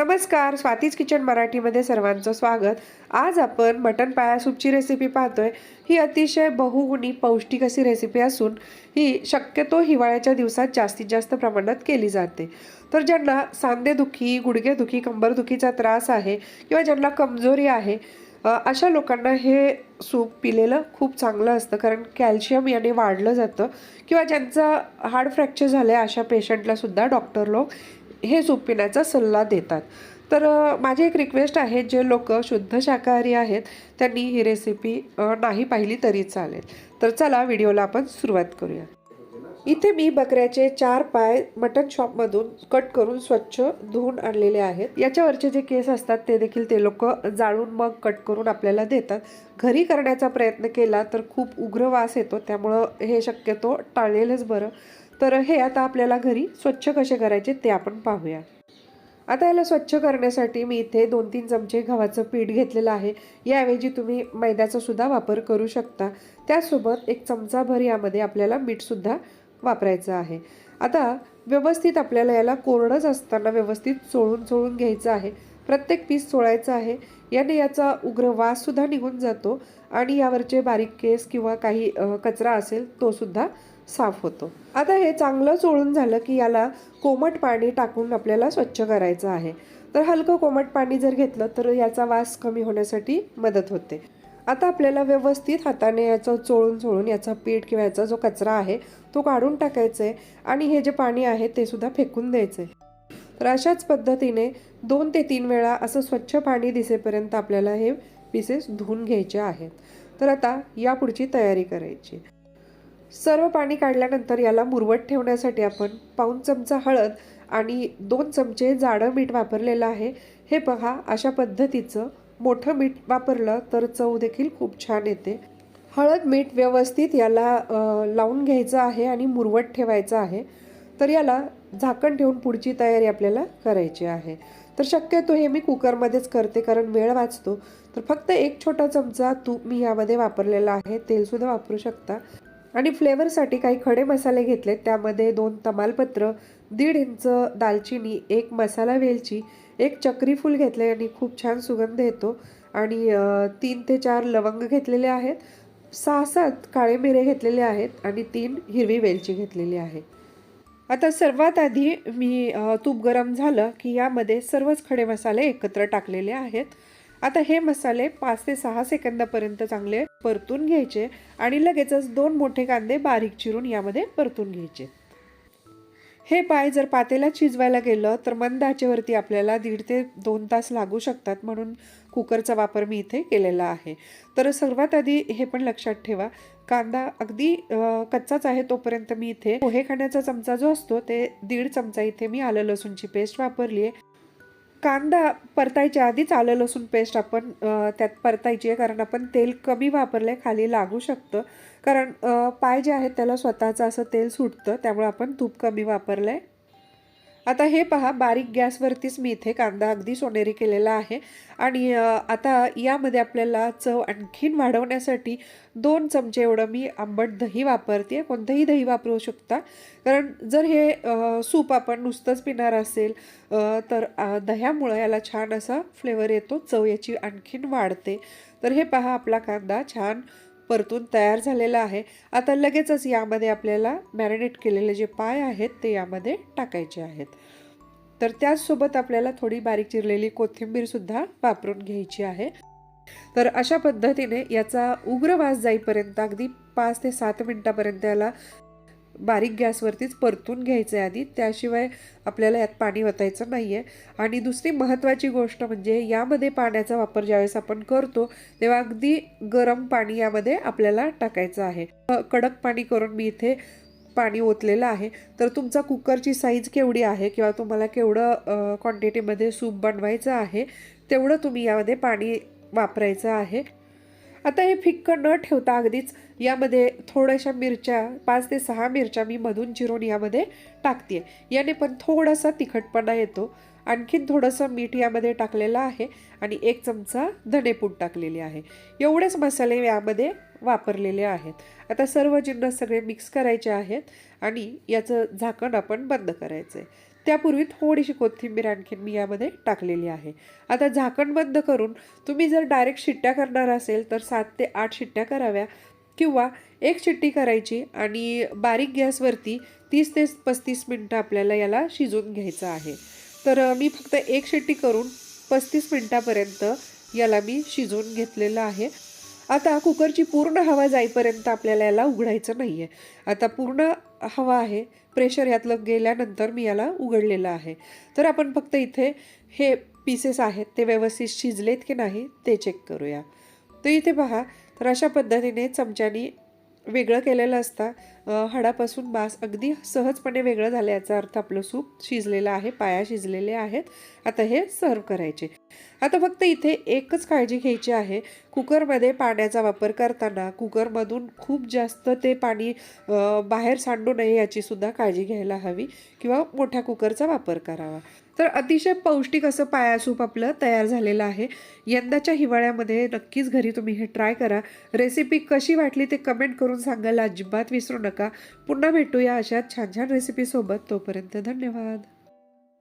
नमस्कार स्वातीज किचन मराठीमध्ये सर्वांचं स्वागत. आज आपण मटन पाया सूपची रेसिपी पाहतोय. ही अतिशय बहुगुणी पौष्टिक अशी रेसिपी असून ही शक्यतो हिवाळ्याच्या दिवसात जास्तीत जास्त प्रमाणात केली जाते. तर ज्यांना सांधेदुखी गुडघेदुखी कंबरदुखीचा त्रास आहे किंवा ज्यांना कमजोरी आहे अशा लोकांना हे सूप पिलेलं खूप चांगलं असतं. कारण कॅल्शियम याने वाढलं जातं किंवा ज्यांचं हार्ड फ्रॅक्चर झालं आहे अशा पेशंटला सुद्धा डॉक्टर लोक हे सूप पिण्याचा सल्ला देतात. तर माझी एक रिक्वेस्ट आहे जे लोक शुद्ध शाकाहारी आहेत त्यांनी ही रेसिपी नाही पाहिली तरी चालेल. तर चला व्हिडिओला आपण सुरुवात करूया. इथे मी बकऱ्याचे चार पाय मटन शॉपमधून कट करून स्वच्छ धुवून आणलेले आहेत. याच्यावरचे जे केस असतात ते देखील ते लोक जाळून मग कट करून आपल्याला देतात. घरी करण्याचा प्रयत्न केला तर खूप उग्र वास येतो. त्यामुळं हे शक्यतो टाळलेलंच बरं. तर हे आता आपल्याला घरी स्वच्छ कसे करायचे ते आपण पाहूया. आता याला स्वच्छ करण्यासाठी मी इथे दोन तीन चमचे गव्हाचं पीठ घेतलेलं आहे. याऐवजी तुम्ही मैद्याचा सुद्धा वापर करू शकता. त्यासोबत एक चमचाभर यामध्ये आपल्याला मीठसुद्धा वापरायचं आहे. आता व्यवस्थित आपल्याला याला कोरडंच असताना व्यवस्थित चोळून चोळून घ्यायचं आहे. प्रत्येक पीस चोळायचं आहे. याने याचा उग्र वाससुद्धा निघून जातो आणि यावरचे बारीक केस किंवा काही कचरा असेल तोसुद्धा साफ होतो. आता हे चांगलं चोळून झालं की याला कोमट पाणी टाकून आपल्याला स्वच्छ करायचं आहे. तर हलकं कोमट पाणी जर घेतलं तर याचा वास कमी होण्यासाठी मदत होते. आता आपल्याला व्यवस्थित हाताने याचं चोळून चोळून याचा पीठ किंवा याचा जो कचरा आहे तो काढून टाकायचा आहे आणि हे जे पाणी आहे ते सुद्धा फेकून द्यायचं. आहे तर अशाच पद्धतीने दोन ते तीन वेळा असं स्वच्छ पाणी दिसेपर्यंत आपल्याला हे पीसेस धुवून घ्यायचे आहेत. तर आता या पुढची तयारी करायची. सर्व पाणी काढल्यानंतर याला मुरवट ठेवण्यासाठी आपण पाऊण चमचा हळद आणि दोन चमचे जाडं मीठ वापरलेलं आहे. हे पहा अशा पद्धतीचं मोठं मीठ वापरलं तर चव देखील खूप छान येते. हळद मीठ व्यवस्थित याला लावून घ्यायचं आहे आणि मुरवट ठेवायचं आहे. तर याला झाकण ठेवून पुढची तयारी आपल्याला करायची आहे. तर शक्यतो हे मी कुकरमध्येच करते कारण वेळ वाचतो. तर फक्त एक छोटा चमचा तूप मी यामध्ये वापरलेला आहे. तेलसुद्धा वापरू शकता. आणि फ्लेवरसाठी काही खडे मसाले घेतले त्यामध्ये दोन तमालपत्र दीड इंच दालचिनी एक मसाला वेलची एक चक्री फूल घेतले आणि खूप छान सुगंध येतो. आणि तीन ते चार लवंग घेतलेले आहेत. सहा सात काळे मिरे घेतलेले आहेत आणि तीन हिरवी वेलची घेतलेली आहे. आता सर्वात आधी मी तूप गरम झालं की यामध्ये सर्वच खडे मसाले एकत्र टाकलेले आहेत. आता हे मसाले पाच ते सहा सेकंदापर्यंत चांगले परतून घ्यायचे आणि लगेचच दोन मोठे कांदे बारीक चिरून यामध्ये परतून घ्यायचे. हे पाय जर पातेला शिजवायला गेलं तर मंद आचेवरती आपल्याला दीड ते दोन तास लागू शकतात म्हणून कुकरचा वापर मी इथे केलेला आहे. तर सर्वात आधी हे पण लक्षात ठेवा. कांदा अगदी कच्चाच आहे तोपर्यंत मी इथे पोहे खाण्याचा चमचा जो असतो ते दीड चमचा इथे मी आलं लसूणची पेस्ट वापरली आहे कांदा परतायच्या आधीच आलं लसूण पेस्ट आपण त्यात परतायची आहे. कारण आपण तेल कमी वापरलं आहे खाली लागू शकतं. कारण पाय जे आहेत त्याला स्वतःचं असं तेल सुटतं. त्यामुळे आपण तूप कमी वापरलं आहे आता हे पहा बारीक गॅसवरतीच मी इथे कांदा अगदी सोनेरी केलेला आहे. आणि आता यामध्ये आपल्याला चव आणखीन वाढवण्यासाठी दोन चमचे एवढं मी आंबट दही वापरते. कोणतंही दही वापरू शकता. कारण जर हे सूप आपण नुसतंच पिणार असेल तर दह्यामुळं याला छान असा फ्लेवर येतो. चव याची आणखीन वाढते. तर हे पहा आपला कांदा छान परतून तयार झालेला आहे. आता लगेचच यामध्ये आपल्याला मॅरिनेट केलेले जे पाय आहेत ते यामध्ये टाकायचे आहेत. तर त्याचसोबत आपल्याला थोडी बारीक चिरलेली कोथिंबीरसुद्धा वापरून घ्यायची आहे. तर अशा पद्धतीने याचा उग्र वास जाईपर्यंत अगदी पाच ते सात मिनटापर्यंत याला बारीक गॅसवरतीच परतून घ्यायचं आहे आधी. त्याशिवाय आपल्याला यात पाणी ओतायचं नाही आहे आणि दुसरी महत्त्वाची गोष्ट म्हणजे यामध्ये पाण्याचा वापर ज्यावेळेस आपण करतो तेव्हा अगदी गरम पाणी यामध्ये आपल्याला टाकायचं आहे. कडक पाणी करून मी इथे पाणी ओतलेलं आहे. तर तुमचा कुकरची साईज केवढी आहे किंवा तुम्हाला केवढं क्वांटिटीमध्ये सूप बनवायचं आहे तेवढं तुम्ही यामध्ये पाणी वापरायचं आहे. आता हे फिक्कं न ठेवता अगदीच यामध्ये थोड्याशा मिरच्या पाच ते सहा मिरच्या मी मधून चिरून यामध्ये टाकते याने पण थोडासा तिखटपणा येतो. आणखीन थोडंसं मीठ यामध्ये टाकलेलं आहे आणि एक चमचा धनेपूड टाकलेली आहे. एवढेच मसाले यामध्ये वापरलेले आहेत. आता सर्व जिन्नस सगळे मिक्स करायचे आहेत आणि याचं झाकण आपण बंद करायचं आहे त्यापूर्वी थोडीशी कोथिंबीर आणखीन मी यामध्ये टाकलेली आहे. आता झाकण बंद करून तुम्ही जर डायरेक्ट शिट्ट्या करणार असेल तर सात ते आठ शिट्ट्या कराव्या किंवा एक शिट्टी करायची आणि बारीक गॅसवरती तीस ते पस्तीस मिनटं आपल्याला याला शिजवून घ्यायचं आहे. तर मी फक्त एक शिट्टी करून पस्तीस मिनटापर्यंत याला मी शिजवून घेतलेलं आहे. आता कुकरची पूर्ण हवा जाईपर्यंत आपल्याला याला उघडायचं नाही आहे आता पूर्ण हवा आहे प्रेशर यातलं गेल्यानंतर मी याला उघडलेलं आहे. तर आपण फक्त इथे हे पीसेस आहेत ते व्यवस्थित शिजलेत की नाही ते चेक करूया. तर इथे पहा तर अशा पद्धतीने चमच्यानी वेगळं केलेलं असतं हाडापासून मांस अगदी सहजपणे वेगळं झालं याचा अर्थ आपलं सूप शिजलेलं आहे पाया शिजलेले आहेत. आता हे सर्व करायचे. आता फक्त इथे एकच काळजी घ्यायची आहे. कुकरमध्ये पाण्याचा वापर करताना कुकरमधून खूप जास्त ते पाणी बाहेर सांडू नये याची सुद्धा काळजी घ्यायला हवी किंवा मोठ्या कुकरचा वापर करावा. तर अतिशय पौष्टिक असं पाया सूप आपलं तयार झालेलं आहे. यंदाच्या हिवाळ्यामध्ये नक्कीच घरी तुम्ही हे ट्राय करा. रेसिपी कशी वाटली ते कमेंट करून सांगायला अजिबात विसरू नका. पुन्हा भेटूया अशा छान छान रेसिपीसोबत तोपर्यंत धन्यवाद.